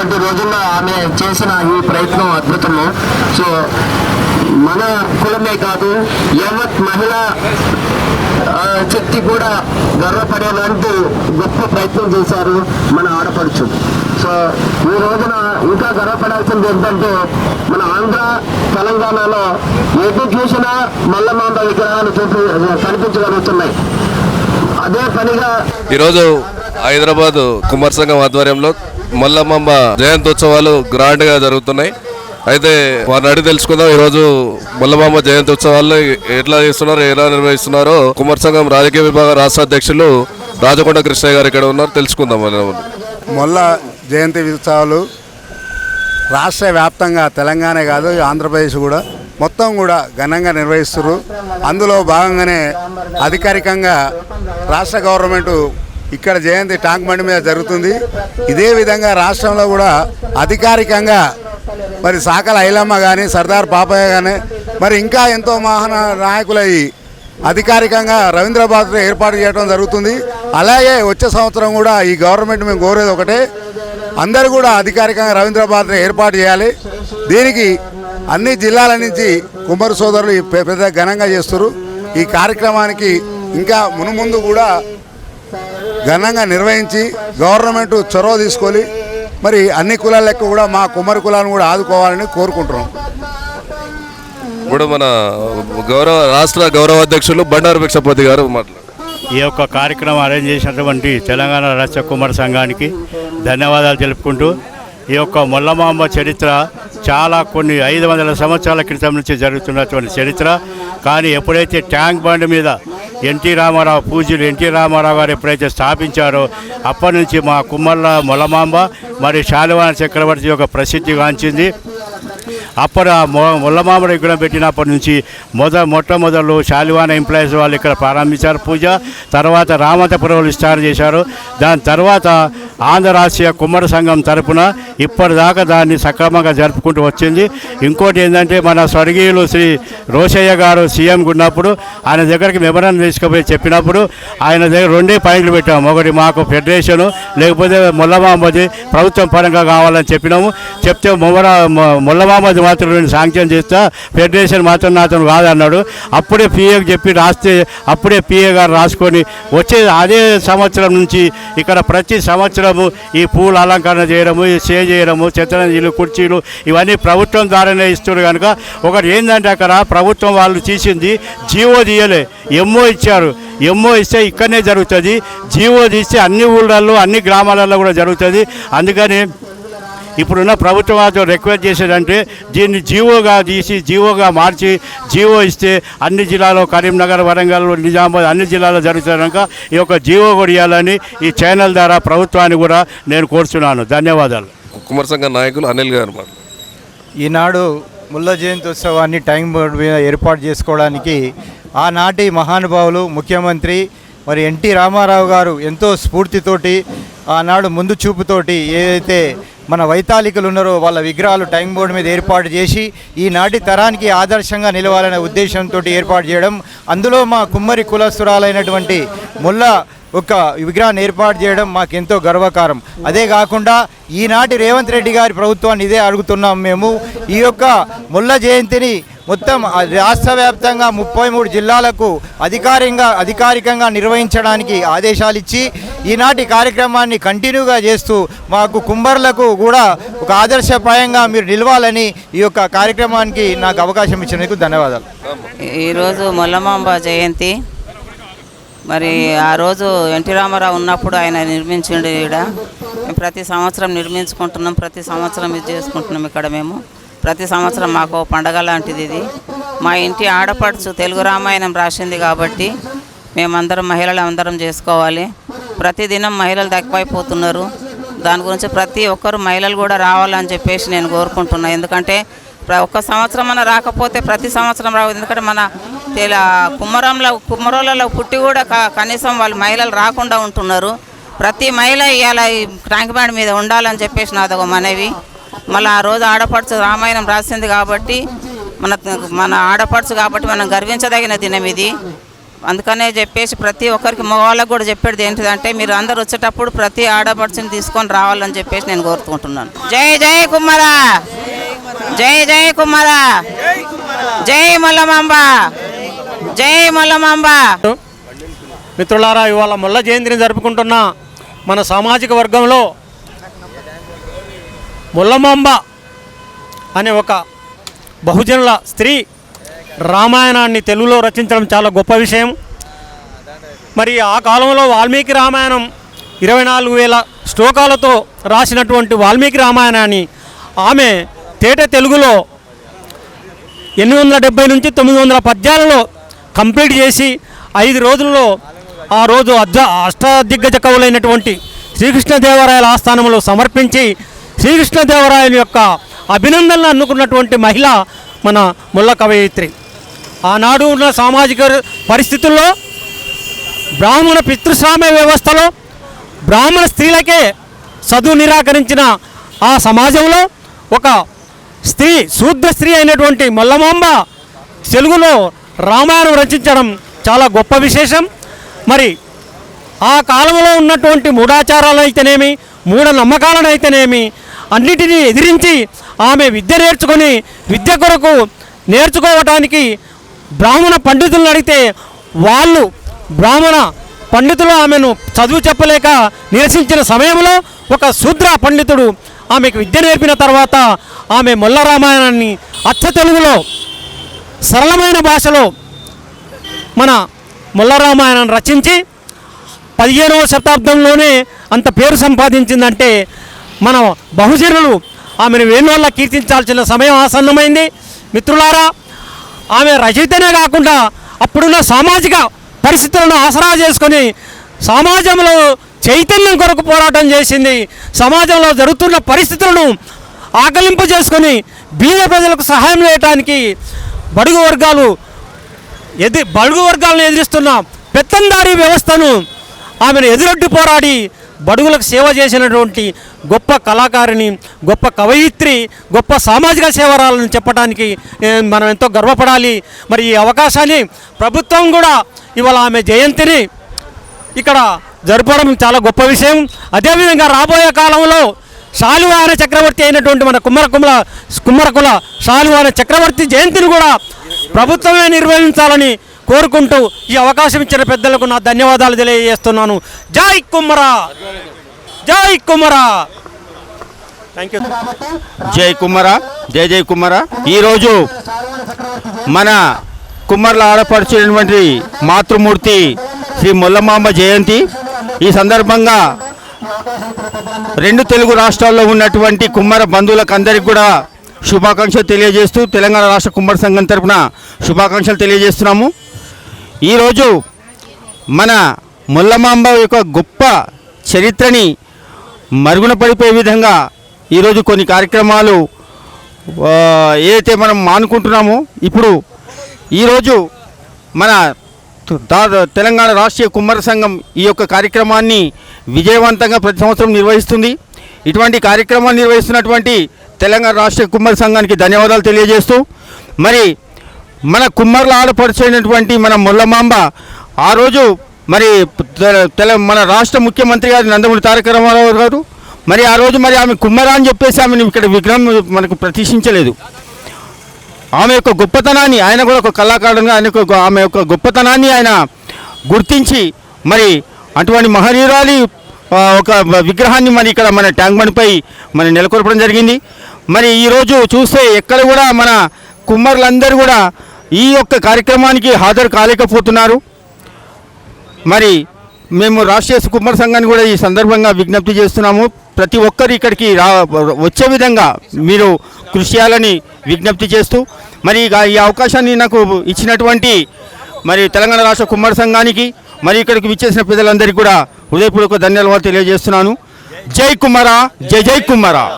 ఇటువంటి రోజుల్లో ఆమె చేసిన ఈ ప్రయత్నం అద్భుతము. సో మన కులమే కాదు యావత్ మహిళ శక్తి కూడా గర్వపడేలాంటి గొప్ప ప్రయత్నం చేశారు మన ఆడపడుచు. సో ఈ రోజున ఇంకా గర్వపడాల్సింది ఏంటంటే మన ఆంధ్ర తెలంగాణలో ఎటు చూసినా మల్లమాంబ విగ్రహాలు చూపి కనిపించగలుగుతున్నాయి. అదే పనిగా ఈరోజు హైదరాబాద్ కుమార్ సంఘం ఆధ్వర్యంలో మల్లమ్మ జయంత్యుత్సవాలు గ్రాండ్గా జరుగుతున్నాయి. అయితే వారిని అడిగి తెలుసుకుందాం ఈరోజు మల్లమామ జయంతి ఉత్సవాలు ఎట్లా చేస్తున్నారు ఎలా నిర్వహిస్తున్నారో? కుమార్ సంఘం రాజకీయ విభాగ రాష్ట్ర అధ్యక్షులు రాజకొండ కృష్ణయ్య గారు ఇక్కడ ఉన్నారు. తెలుసుకుందాం మనం మొల్ల జయంతి ఉత్సవాలు రాష్ట్ర వ్యాప్తంగా తెలంగాణ కాదు ఆంధ్రప్రదేశ్ కూడా మొత్తం కూడా ఘనంగా నిర్వహిస్తున్నారు అందులో భాగంగానే అధికారికంగా రాష్ట్ర గవర్నమెంట్ ఇక్కడ జయంతి ట్యాంక్ బండి మీద జరుగుతుంది. ఇదే విధంగా రాష్ట్రంలో కూడా అధికారికంగా మరి సాకల ఐలమ్మ కానీ సర్దార్ పాపయ్య కానీ మరి ఇంకా ఎంతో మహాన నాయకులయ్యి అధికారికంగా రవీంద్రబాద్ ఏర్పాటు చేయడం జరుగుతుంది. అలాగే వచ్చే సంవత్సరం కూడా ఈ గవర్నమెంట్ మేము కోరేది ఒకటే. అందరూ కూడా అధికారికంగా రవీంద్రబాద్ ఏర్పాటు చేయాలి. దీనికి అన్ని జిల్లాల నుంచి కుమారు సోదరులు పెద్ద ఘనంగా చేస్తారు ఈ కార్యక్రమానికి ఇంకా మునుముందు కూడా ఘనంగా నిర్వహించి గవర్నమెంట్ చొరవ తీసుకొని మరి అన్ని కులాల లెక్క కూడా మా కుమ్మరి కులాలను కూడా ఆదుకోవాలని కోరుకుంటున్నాం. ఇప్పుడు మన గౌరవ రాష్ట్ర గౌరవ అధ్యక్షులు బండారు భిక్షపతి గారు మాట్లాడారు. ఈ యొక్క కార్యక్రమం అరేంజ్ చేసినటువంటి తెలంగాణ రాష్ట్ర కుమార సంఘానికి ధన్యవాదాలు తెలుపుకుంటూ ఈ యొక్క మొల్లమాంబ చరిత్ర చాలా కొన్ని ఐదు వందల సంవత్సరాల క్రితం నుంచి జరుగుతున్నటువంటి చరిత్ర. కానీ ఎప్పుడైతే ట్యాంక్ బండ్ మీద ఎన్టీ రామారావు పూజ్యులు ఎన్టీ రామారావు గారు ఎప్పుడైతే స్థాపించారో అప్పటి నుంచి మా కుమ్మర్ల మొలమాంబ మరి శాలివాన చక్రవర్తి యొక్క ప్రసిద్ధిగాంచింది అప్పుడు ఆ మొ విగ్రహం పెట్టినప్పటి నుంచి మొద మొట్టమొదలు శాలివాన ఎంప్లాయీస్ వాళ్ళు ఇక్కడ ప్రారంభించారు పూజ తర్వాత రామంతపురంలో స్టార్ట్ చేశారు. దాని తర్వాత ఆంధ్ర రాష్ట్రీయ కుమ్మర సంఘం తరపున ఇప్పటిదాకా దాన్ని సక్రమంగా జరుపుకుంటూ వచ్చింది. ఇంకోటి ఏంటంటే మన స్వర్గీయులు శ్రీ రోషయ్య గారు సీఎం ఉన్నప్పుడు ఆయన దగ్గరికి మెమరాన్ తీసుకుపోయి చెప్పినప్పుడు ఆయన దగ్గర రెండే పాయింట్లు పెట్టాము. ఒకటి మాకు ఫెడరేషను లేకపోతే ముల్లమామది ప్రభుత్వం పరంగా కావాలని చెప్పినాము. చెప్తే మొమరా ముల్లమామది మాత్రం నేను శాంక్షన్ చేస్తా ఫెడరేషన్ మాత్రం నాతో కాదన్నాడు. అప్పుడే పిఏకి చెప్పి రాస్తే అప్పుడే పిఏ గారు రాసుకొని వచ్చే అదే సంవత్సరం నుంచి ఇక్కడ ప్రతి సంవత్సరము ఈ పూల అలంకరణ చేయడము ఈ స్టే చేయడము చిత్రంజీలు కుర్చీలు ఇవన్నీ ప్రభుత్వం ద్వారానే ఇస్తున్నారు కనుక ఒకటి ఏంటంటే అక్కడ ప్రభుత్వం వాళ్ళు తీసింది జీవో తీయలే ఎమ్మో ఇచ్చారు. ఎమ్మో ఇస్తే ఇక్కడనే జరుగుతుంది జీవో తీస్తే అన్ని ఊళ్ళల్లో అన్ని గ్రామాలలో కూడా జరుగుతుంది. అందుకని ఇప్పుడున్న ప్రభుత్వం వారితో రిక్వెస్ట్ చేసేదంటే దీన్ని జీవోగా తీసి జీవోగా మార్చి జీవో ఇస్తే అన్ని జిల్లాలో కరీంనగర్ వరంగల్ నిజామాబాద్ అన్ని జిల్లాలో జరుగుతుంది కనుక ఈ యొక్క జీవో కూడా ఇవ్వాలని ఈ ఛానల్ ద్వారా ప్రభుత్వాన్ని కూడా నేను కోరుతున్నాను ధన్యవాదాలు. కుమార్ సంఘం నాయకులు అనిల్ గారు ఈనాడు ముల్ల జయంతి ఉత్సవాన్ని టైం బోర్డు మీద ఏర్పాటు చేసుకోవడానికి ఆనాటి మహానుభావులు ముఖ్యమంత్రి మరి ఎన్టీ రామారావు గారు ఎంతో స్ఫూర్తితోటి ఆనాడు ముందు చూపుతోటి ఏదైతే మన వైతాళికులు ఉన్నారో వాళ్ళ విగ్రహాలు టైం బోర్డు మీద ఏర్పాటు చేసి ఈనాటి తరానికి ఆదర్శంగా నిలవాలనే ఉద్దేశంతో ఏర్పాటు చేయడం. అందులో మా కుమ్మరి కులస్తురాలైనటువంటి ముల్ల ఒక విగ్రహాన్ని ఏర్పాటు చేయడం మాకెంతో గర్వకారం. అదే కాకుండా ఈనాటి రేవంత్ రెడ్డి గారి ప్రభుత్వాన్ని ఇదే అడుగుతున్నాం మేము. ఈ యొక్క ముల్ల జయంతిని మొత్తం రాష్ట్ర వ్యాప్తంగా ముప్పై మూడు జిల్లాలకు అధికారికంగా అధికారికంగా నిర్వహించడానికి ఆదేశాలు ఇచ్చి ఈనాటి కార్యక్రమాన్ని కంటిన్యూగా చేస్తూ మాకు కుంబర్లకు కూడా ఒక ఆదర్శప్రాయంగా మీరు నిలవాలని ఈ యొక్క కార్యక్రమానికి నాకు అవకాశం ఇచ్చినందుకు ధన్యవాదాలు. ఈరోజు మల్లమాంబ జయంతి. మరి ఆ రోజు ఎన్టీ రామారావు ఉన్నప్పుడు ఆయన నిర్మించండి ఈడ. మేము ప్రతి సంవత్సరం నిర్మించుకుంటున్నాం ప్రతి సంవత్సరం ఇది చేసుకుంటున్నాం ఇక్కడ మేము. ప్రతి సంవత్సరం మాకు ఓ పండగ లాంటిది ఇది. మా ఇంటి ఆడపడుచు తెలుగు రామాయణం రాసింది కాబట్టి మేమందరం మహిళలు అందరం చేసుకోవాలి. ప్రతిదినం మహిళలు తక్కువైపోతున్నారు. దాని గురించి ప్రతి ఒక్కరు మహిళలు కూడా రావాలని చెప్పేసి నేను కోరుకుంటున్నాను ఎందుకంటే ప్ర- ఒక్క సంవత్సరం అన్న రాకపోతే ప్రతి సంవత్సరం రావు. ఎందుకంటే మన తెల కుమ్మరంలో కుమ్మరోళ్ళలో పుట్టి కూడా కనీసం వాళ్ళు మహిళలు రాకుండా ఉంటున్నారు. ప్రతి మహిళ ఇవాళ ఈ ట్యాంక్ బ్యాండ్ మీద ఉండాలని చెప్పేసి నాదొక మనవి. మళ్ళీ ఆ రోజు ఆడపడుచు రామాయణం రాసింది కాబట్టి మన మన ఆడపడుచు కాబట్టి మనం గర్వించదగిన దినం ఇది. అందుకనే చెప్పేసి ప్రతి ఒక్కరికి మగవాళ్ళకు కూడా చెప్పేది ఏంటిదంటే మీరు అందరు వచ్చేటప్పుడు ప్రతి ఆడపడుచుని తీసుకొని రావాలని చెప్పేసి నేను కోరుకుంటున్నాను. జై జై కుమ్మరా! జై జై కుమ్మరా! జై మల్లమాంబ జై మల్లమాంబ మిత్రులారా ఇవాళ ముల్ల జయంతిని జరుపుకుంటున్న మన సామాజిక వర్గంలో ముల్లమాంబ అనే ఒక బహుజనుల స్త్రీ రామాయణాన్ని తెలుగులో రచించడం చాలా గొప్ప విషయం. మరి ఆ కాలంలో వాల్మీకి రామాయణం ఇరవై నాలుగు వేల శ్లోకాలతో రాసినటువంటి వాల్మీకి రామాయణాన్ని ఆమె తేట తెలుగులో ఎనిమిది వందల డెబ్బై నుంచి తొమ్మిది వందల పద్యాలలో కంప్లీట్ చేసి ఐదు రోజుల్లో ఆ రోజు అద్ద అష్టాదిగ్గజ కవులైనటువంటి శ్రీకృష్ణదేవరాయల ఆస్థానంలో సమర్పించి శ్రీకృష్ణదేవరాయల యొక్క అభినందనలు అందుకున్నటువంటి మహిళ మన ముల్ల కవయిత్రి. ఆనాడు ఉన్న సామాజిక పరిస్థితుల్లో బ్రాహ్మణ పితృస్వామ్య వ్యవస్థలో బ్రాహ్మణ స్త్రీలకే చదువు నిరాకరించిన ఆ సమాజంలో ఒక స్త్రీ శూద్ర స్త్రీ అయినటువంటి మల్లమాంబ తెలుగులో రామాయణం రచించడం చాలా గొప్ప విశేషం. మరి ఆ కాలంలో ఉన్నటువంటి మూఢాచారాలు అయితేనేమి మూఢ నమ్మకాలను అయితేనేమి అన్నిటినీ ఎదిరించి ఆమె విద్య నేర్చుకొని విద్య కొరకు నేర్చుకోవటానికి బ్రాహ్మణ పండితులను అడిగితే వాళ్ళు బ్రాహ్మణ పండితులు ఆమెను చదువు చెప్పలేక నిరసించిన సమయంలో ఒక శూద్ర పండితుడు ఆమెకు విద్య నేర్పిన తర్వాత ఆమె మొల్ల రామాయణాన్ని అచ్చ తెలుగులో సరళమైన భాషలో మన మొల్ల రామాయణాన్ని రచించి పదిహేనవ శతాబ్దంలోనే అంత పేరు సంపాదించిందంటే మన బహుజనులు ఆమెను వేణువల్ల కీర్తించాల్సిన సమయం ఆసన్నమైంది. మిత్రులారా ఆమె రచయితనే కాకుండా అప్పుడున్న సామాజిక పరిస్థితులను ఆసరా చేసుకొని సమాజంలో చైతన్యం కొరకు పోరాటం చేసింది. సమాజంలో జరుగుతున్న పరిస్థితులను ఆకలింపు చేసుకొని బీద ప్రజలకు సహాయం చేయడానికి బడుగు వర్గాలు ఎది బడుగు వర్గాలను ఎదిరిస్తున్న పెత్తందారీ వ్యవస్థను ఆమెను ఎదురొడ్డి పోరాడి బడుగులకు సేవ చేసినటువంటి గొప్ప కళాకారిణి గొప్ప కవయిత్రి గొప్ప సామాజిక సేవరాలను చెప్పడానికి మనం ఎంతో గర్వపడాలి. మరి ఈ అవకాశాన్ని ప్రభుత్వం కూడా ఇవాళ ఆమె జయంతిని ఇక్కడ జరపడం చాలా గొప్ప విషయం. అదేవిధంగా రాబోయే కాలంలో శాలువాన చక్రవర్తి అయినటువంటి మన కుమ్మరకుమల కుమ్మరకుల శాలువాన చక్రవర్తి జయంతిని కూడా ప్రభుత్వమే నిర్వహించాలని కోరుకుంటూ ఈ అవకాశం ఇచ్చిన పెద్దలకు నా ధన్యవాదాలు తెలియజేస్తున్నాను. జై కుమ్మరా! జై కుమ్మరా! థ్యాంక్ యూ జై కుమ్మర! జై జై కుమ్మర! ఈరోజు మన కుమ్మర్ల ఆడపరిచినటువంటి మాతృమూర్తి శ్రీ ముల్లమాంబ జయంతి. ఈ సందర్భంగా రెండు తెలుగు రాష్ట్రాల్లో ఉన్నటువంటి కుమ్మర బంధువులకు అందరికీ కూడా శుభాకాంక్షలు తెలియజేస్తూ తెలంగాణ రాష్ట్ర కుమ్మర సంఘం తరపున శుభాకాంక్షలు తెలియజేస్తున్నాము. ఈరోజు మన ముల్లమాంబ యొక్క గొప్ప చరిత్రని మరుగున పడిపోయే విధంగా ఈరోజు కొన్ని కార్యక్రమాలు ఏదైతే మనం మానుకుంటున్నామో ఇప్పుడు ఈరోజు మన తెలంగాణ రాష్ట్రీయ కుమ్మర సంఘం ఈ యొక్క కార్యక్రమాన్ని విజయవంతంగా ప్రతి సంవత్సరం నిర్వహిస్తుంది. ఇటువంటి కార్యక్రమాలు నిర్వహిస్తున్నటువంటి తెలంగాణ రాష్ట్రీయ కుమ్మర సంఘానికి ధన్యవాదాలు తెలియజేస్తూ మరి మన కుమ్మర్ల ఆడపరిచైనటువంటి మన ముల్లమాంబ ఆ రోజు మరి తెల- తెల మన రాష్ట్ర ముఖ్యమంత్రి గారు నందమూరి తారక రామారావు గారు మరి ఆ రోజు మరి ఆమె కుమ్మరా అని చెప్పేసి ఆమెను ఇక్కడ విగ్రహం మనకు ప్రతిష్ఠించలేదు. ఆమె యొక్క గొప్పతనాన్ని ఆయన కూడా ఒక కళాకారుడుగా ఆయన ఆమె యొక్క గొప్పతనాన్ని ఆయన గుర్తించి మరి అటువంటి మహనీయురాలి ఒక విగ్రహాన్ని మరి ఇక్కడ మన ట్యాంక్ బండ్పై మన నెలకొల్పడం జరిగింది. మరి ఈరోజు చూస్తే ఎక్కడ కూడా మన కుమ్మరులందరూ కూడా ఈ యొక్క కార్యక్రమానికి హాజరు కాలేకపోతున్నారు. మరి మేము రాష్ట్రీయ కుమ్మర సంఘాన్ని కూడా ఈ సందర్భంగా విజ్ఞప్తి చేస్తున్నాము. ప్రతి ఒక్కరు ఇక్కడికి రా వచ్చే విధంగా మీరు కృషి చేయాలని విజ్ఞప్తి చేస్తూ మరి ఇక ఈ అవకాశాన్ని నాకు ఇచ్చినటువంటి మరి తెలంగాణ రాష్ట్ర కుమ్మర సంఘానికి మరి ఇక్కడికి విచ్చేసిన ప్రజలందరికీ కూడా హృదయపూర్వక ధన్యవాదాలు తెలియజేస్తున్నాను. జై కుమారా జై జై కుమారా.